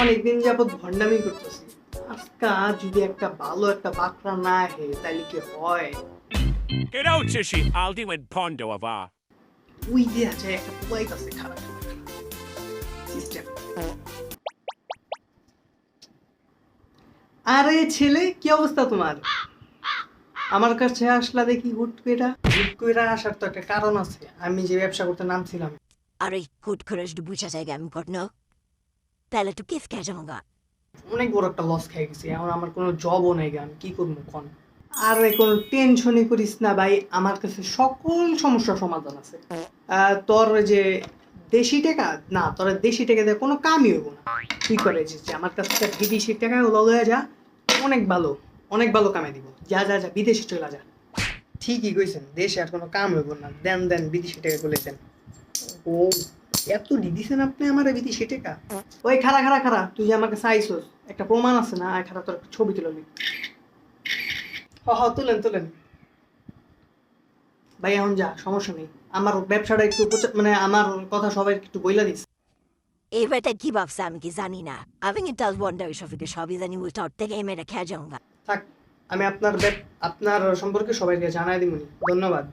অনেকদিন যাবত ভণ্ডামি করতেছি। আজকা যদি একটা ভালো একটা বাকরা না হে তাহলে কি হয়? Gerauche si aldi wen pondo ava. উই দেয়া যায় একটা প্লাইট আছে খারাপ সিস্টেম আরে ছেলে কি অবস্থা তোমার? আমার কাছে আসলা দেখি হুট কইরা। হুট কইরা আসার তো একটা কারণ আছে আমি যে ব্যবসা করতে নামছিলাম। আরে হুট করে বুঝা যায় আমি করন তাহলে তো কেস খেয়ে যাব অনেক বড় একটা লস খেয়ে গেছি, এখন আমার কোনো জবও নেই আমি কি করব কোন? আরে কোনো টেনশনই করিস না ভাই, আমার কাছে সকল সমস্যার সমাধান আছে। তোর যে দেশি টাকা, না, তোর দেশি টাকা দিয়ে কোনো কামই হইব না। তুই করে যে আমার কাছে বিদেশি টাকা লগে যা, অনেক ভালো অনেক ভালো কামে দিব। যা যা যা, বিদেশে চলে যা। ঠিকই কইছেন, দেশে আর কোনো কাম হইব না। দেন দেন, বিদেশি টাকা বলেছেন ও এত দিদিছেন আপনি আমার বিদেশি টাকা ওই খারা খারা খারা তুই যে আমাকে চাইছস একটা প্রমাণ আছে না? খারা তোর ছবি তুলে নি। হ হ তুলেন তুলেন। ভাই এখন যা সমস্যা নেই। আমার ব্যবসাটা একটু মানে আমার কথা সবাই একটু বইলা দিস এবারটা কি ভাবছে আমি কি জানি না। আমি কিন্তু ওয়ান্ডার সফিকে সবই জানি উল্টা ওর থেকে খেয়ে থাক আমি আপনার আপনার সম্পর্কে সবাইকে জানাই দিবনি ধন্যবাদ।